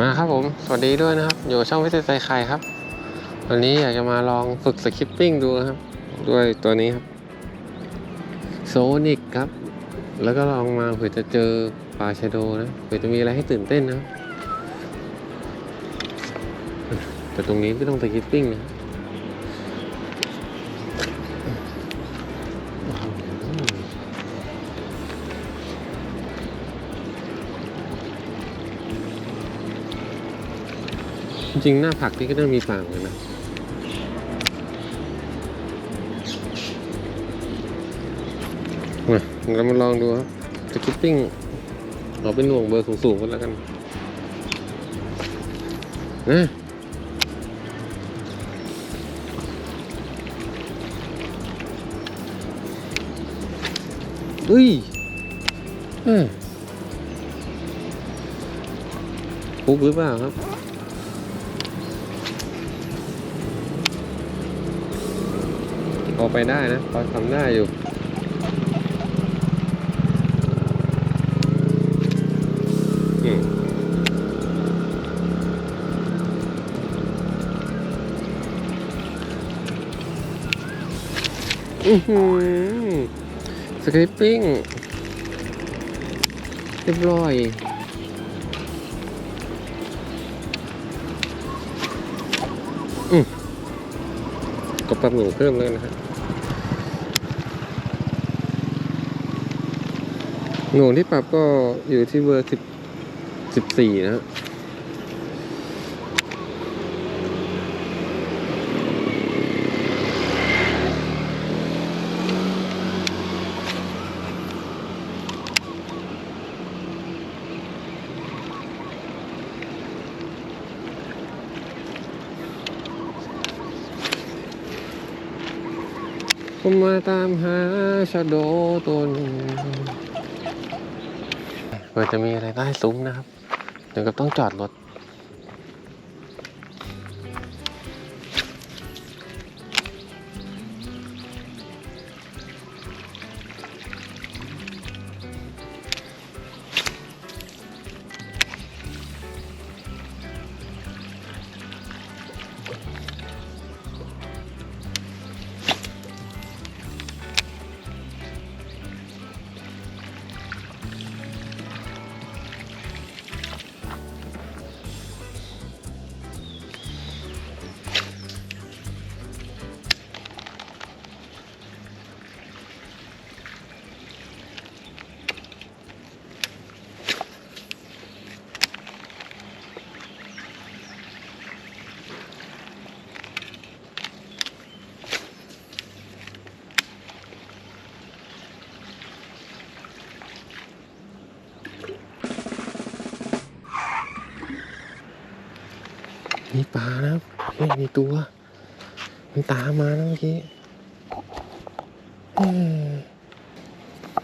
มาครับผม สวัสดีด้วยนะครับ อยู่ช่องวิทยาใจใครครับ วันนี้อยากจะมาลองฝึกสคริปปิ้งดูครับ ด้วยตัวนี้ครับโซนิกครับ แล้วก็ลองมาเผื่อจะเจอปลาชโดนะเผื่อจะมีอะไรให้ตื่นเต้นนะ แต่ตรงนี้ไม่ต้องสคริปปิ้งนะ จริงหน้าผักนี่ก็น่ามีปลาเหมือนกันนะเรามาลองดูครับสกิปปิ้งเอาเป็นหน่วงเบอร์สูงๆกันแล้วกันนะอุ้ยอ้ยฟุกหรือเปล่าครับ พอไปได้นะพอทำได้อยู่อืมอือหือสคริปปิ้งเรียบร้อยอืมก็ปรับหนูเพิ่มเลยนะฮะ หนูที่ปรับก็อยู่ที่เบอร์สิบสิบสี่นะฮะผมมาตามหาชาโดตัวหนึง ผื่อจะมีอะไรใต้ซุ้มนะครับเดี๋ยวก็ต้องจอดรถ ลานะครับไม่มีตัวมันตามมานะเมื่อกี้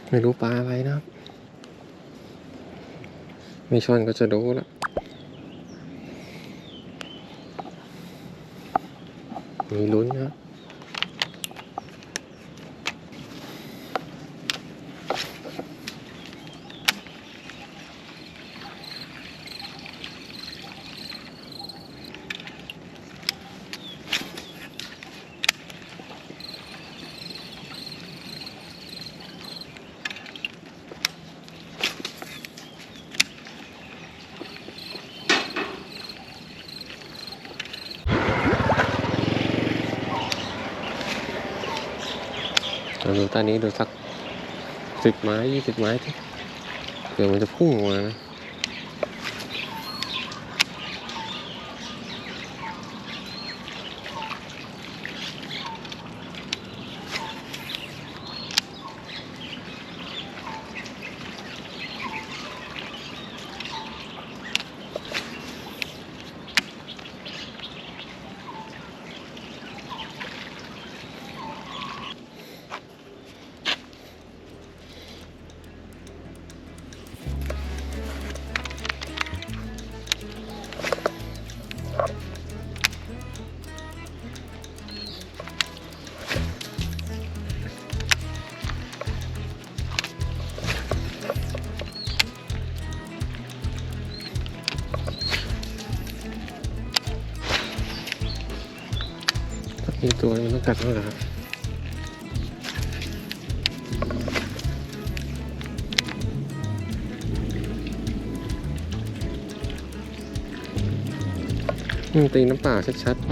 ไม่รู้ปลาอะไรนะครับ ไม่ช่อนก็จะโดนละมีลุ้นนะ เราดูตอนนี้ดูสักสิบไม้ยี่สิบไม้ที่เดี๋ยวมันจะพุ่งออกมานะ ตัวมันต้องกัดเท่าไหร่ครับอืมตีน้ำป่าชัดๆ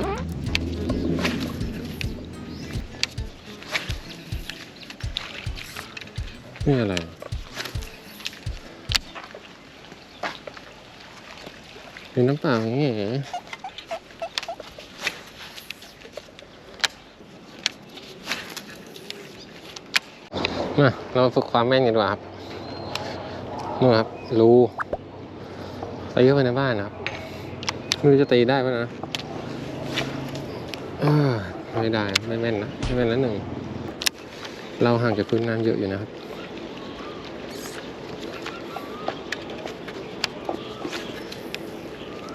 นี่อะไรตีน้ำป่าอย่างงี้เหรอ มาเราฝึกความแม่นกันดีกว่าครับนู่นครับ รูตีเข้าไปในบ้านนะครับไม่รู้จะตีได้ปะนะไม่ได้ไม่แม่นนะไม่แม่นแล้วหนึ่ง เราห่างจากพื้นน้ำเยอะอยู่นะครับ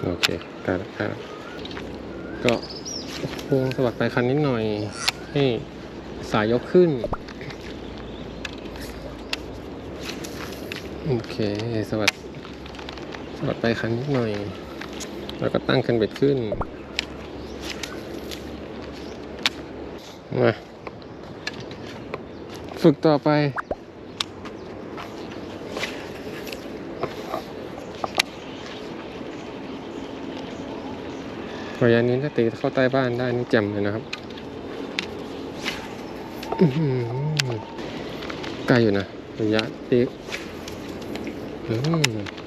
โอเคได้แล้วได้แล้วก็พวงสะบัดไปคันนิดหน่อย ให้สายยกขึ้น โอเค สวัสดสวัสดไปคันนิดหน่อย แล้วก็ตั้งคันเบ็ดขึ้น มา ฝึกต่อไประยะนี้ถ้าตีเข้าใต้บ้านได้นี่แจ่มเลยนะครับไกลอยู่นะระยะตี อืม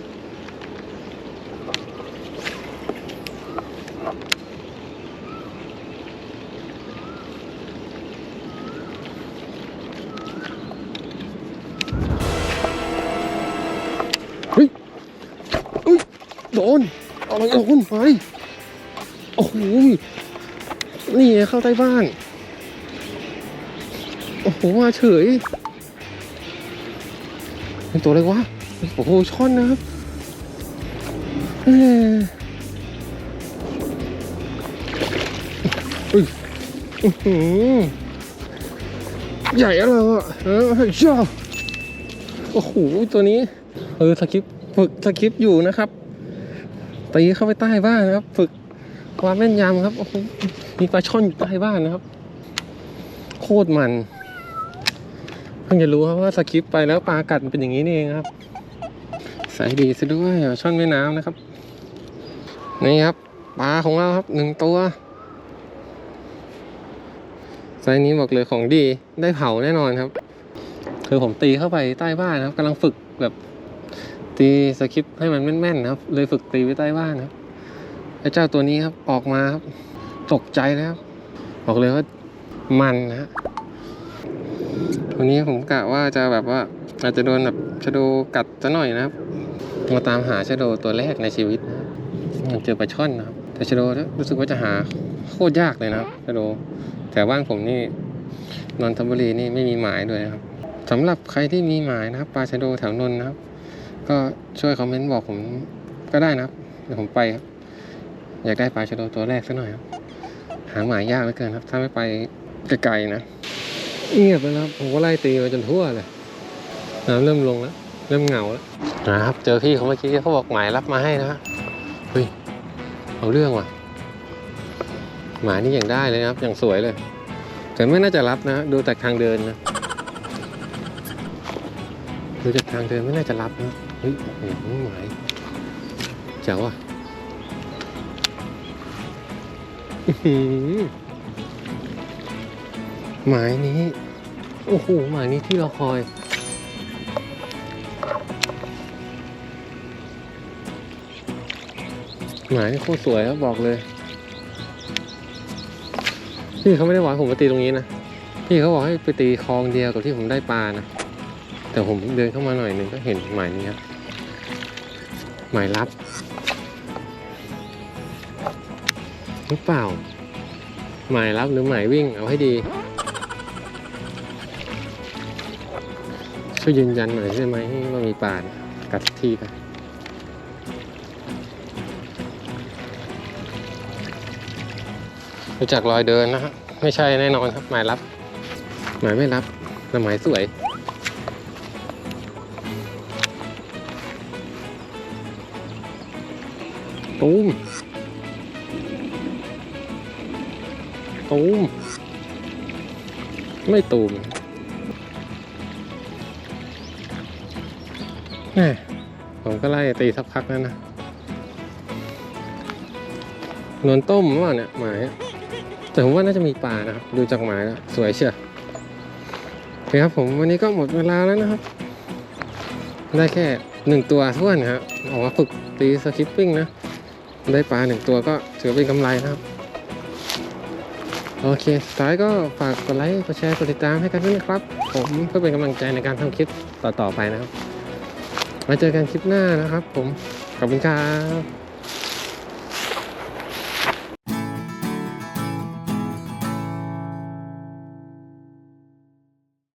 เฮ้ยอุ้ยโดนเอาอะไรโดนไป โอ้โห นี่เข้าใต้บ้าน โอ้โห มาเฉยเป็นตัวอะไรวะ โอ้โหช่อนนะครับเอ้ยอุ้ยอื้อหือใหญ่อะไรวะเออจ้าโอ้โหตัวนี้ เออสคริปฝึกสคริปอยู่นะครับตีเข้าไปใต้บ้านนะครับ ฝึกความแม่นยำครับโอ้โหมีปลาช่อนอยู่ใต้บ้านนะครับ โคตรมันเพิ่งจะรู้ครับว่าสคริปไปแล้วปลากัดมันเป็นอย่างนี้นี่เองครับ ใส่ดีซะด้วยช่อนแม่น้ำนะครับ นี่ครับปลาของเราครับหนึ่งตัวไซส์นี้บอกเลยของดีได้เผาแน่นอนครับ คือผมตีเข้าไปใต้บ้านนะครับกำลังฝึกแบบตีสคริปต์ให้มันแม่นๆนะครับ เลยฝึกตีไว้ใต้บ้านนะครับไอ้เจ้าตัวนี้ครับออกมาครับ ตกใจแล้วครับ บอกเลยว่ามันนะฮะตัวนี้ผมกะว่าจะแบบว่า อาจจะโดนแบบชะโดกัดซะหน่อยนะครับ มาตามหาชะโดตัวแรกในชีวิตนะเจอปลาช่อนนะครับ แต่ชะโดรู้สึกว่าจะหาโคตรยากเลยนะครับชะโดแต่บ้านผมนี่นนทบุรีนี่ไม่มีหมายด้วยนะครับสำหรับใครที่มีหมายนะครับปลาชะโดแถวนนนะครับ ก็ช่วยคอมเมนต์บอกผมก็ได้นะครับเดี๋ยวผมไปครับ อยากได้ปลาชะโดตัวแรกสักหน่อยครับ หาหมายยากเหลือเกินครับ ถ้าไม่ไปไกลๆนะเงียบไปแล้วผมก็ไล่ตีมาจนทั่วเลย น้ำเริ่มลงแล้ว เริ่มเหงาแล้วนะครับ เจอพี่เขาเมื่อกี้เขาบอกหมายรับมาให้นะฮะเฮ้ยเอาเรื่องว่ะ หมายนี่อย่างได้เลยนะครับ อย่างสวยเลย แต่ไม่น่าจะรับนะ ดูจากทางเดินนะ ดูจากทางเดินไม่น่าจะรับนะเฮ้ยโอ้โหหมายเจ๋วอะหมายนี้ โอ้โห หมายนี้ที่เราคอย หมายนี่โคตรสวยครับบอกเลยพี่เขาไม่ได้หวังผมมาตีตรงนี้นะพี่เขาบอกให้ไปตีคลองเดียวกับที่ผมได้ปลานะแต่ผมเดินเข้ามาหน่อยหนึ่งก็เห็นหมายนี้ครับหมายลับหรือเปล่า หมายรับหรือหมายวิ่งเอาให้ดีช่วยยืนยันหน่อยใช่ไหมว่ามีป่านะกัดที่ไป รู้จักรอยเดินนะฮะไม่ใช่แน่นอนครับ หมายรับ หมายไม่รับแต่หมายสวย ตูม ตูม ไม่ตูมแหม่ผมก็ไล่ตีสักพักแล้วนะนวลต้มหรือเปล่าเนี่ยหมาย แต่ผมว่าน่าจะมีปลานะครับ ดูจากหมายแล้วสวยเชียวโอเคครับผมวันนี้ก็หมดเวลาแล้วนะครับ ได้แค่หนึ่งตัวท้วนครับออกมาฝึกตีสคิปปิ้งนะ ได้ปลาหนึ่งตัวก็ถือเป็นกำไรนะครับ โอเคสุดท้ายก็ฝากกดไลค์ กดแชร์ กดติดตามให้กันด้วยนะครับ ผมเพื่อเป็นกำลังใจในการทำคลิปต่อๆไปนะครับ มาเจอกันคลิปหน้านะครับ ผม ขอบคุณครับ